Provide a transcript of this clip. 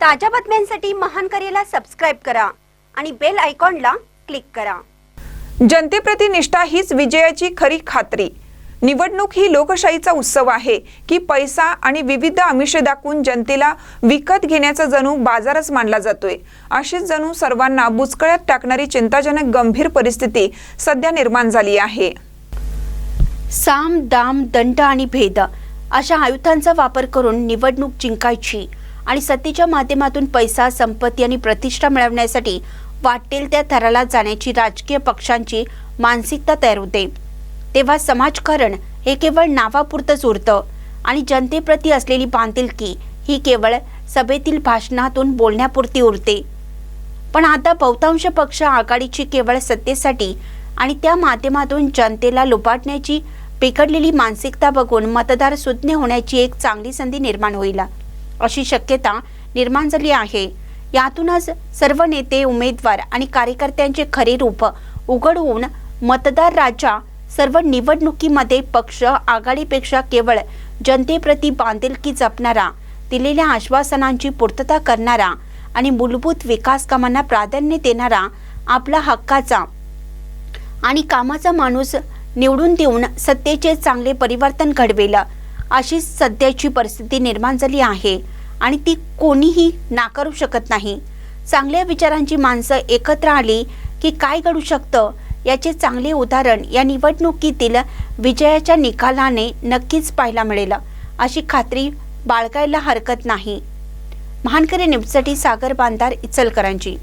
ताज्या बातम्यांसाठी महान करेला सबस्क्राईब करा आणि बेल आयकॉनला क्लिक करा. जनतेप्रती निष्ठा हीच विजयाची खरी खात्री. निवडणूक ही लोकशाहीचा उत्सव आहे की पैसा आणि विविध आमिषे दाखवून जनतेला विकत घेण्याचा जणू बाजारच मानला जातोय. अशीच जणू सर्वांना बुचकळ्यात टाकणारी चिंताजनक गंभीर परिस्थिती सध्या निर्माण झाली आहे. साम दाम दंड आणि भेद अशा आयुधांचा वापर करून निवडणूक जिंकायची. आणि सत्तेच्या माध्यमातून पैसा संपत्ती आणि प्रतिष्ठा मिळवण्यासाठी वाटेल त्या थराला जाण्याची राजकीय पक्षांची मानसिकता तयार होते. तेव्हा समाजकारण हे केवळ नावापुरतंच उरतं आणि जनतेप्रती असलेली बांधिलकी ही केवळ सभेतील भाषणातून बोलण्यापुरती उरते. पण आता बहुतांश पक्ष आघाडीची केवळ सत्तेसाठी आणि त्या माध्यमातून जनतेला लुपाटण्याची बिघडलेली मानसिकता बघून मतदार सुज्ञ होण्याची एक चांगली संधी निर्माण होईल. अशी शक्यता निर्माण झाली आहे. यातूनच सर्व नेते उमेदवार आणि कार्यकर्त्यांचे खरे रूप उघड होऊन मतदार राजा सर्व निवडणुकीमध्ये पक्ष आघाडीपेक्षा केवळ जनतेप्रती बांधिलकी जपणारा दिलेल्या आश्वासनांची पूर्तता करणारा आणि मूलभूत विकास कामांना प्राधान्य देणारा आपला हक्काचा आणि कामाचा माणूस निवडून देऊन सत्तेचे चांगले परिवर्तन घडवेल. अशी सध्याची परिस्थिती निर्माण झाली आहे आणि ती कोणीही नाकारू शकत नाही. चांगल्या विचारांची माणसं एकत्र आली की काय घडू शकतं याचे चांगले उदाहरण या निवडणुकीतील विजयाच्या निकालाने नक्कीच पाहायला मिळेल अशी खात्री बाळगायला हरकत नाही. महानकरी न्यूजसाठी सागर बांधार इचलकरांची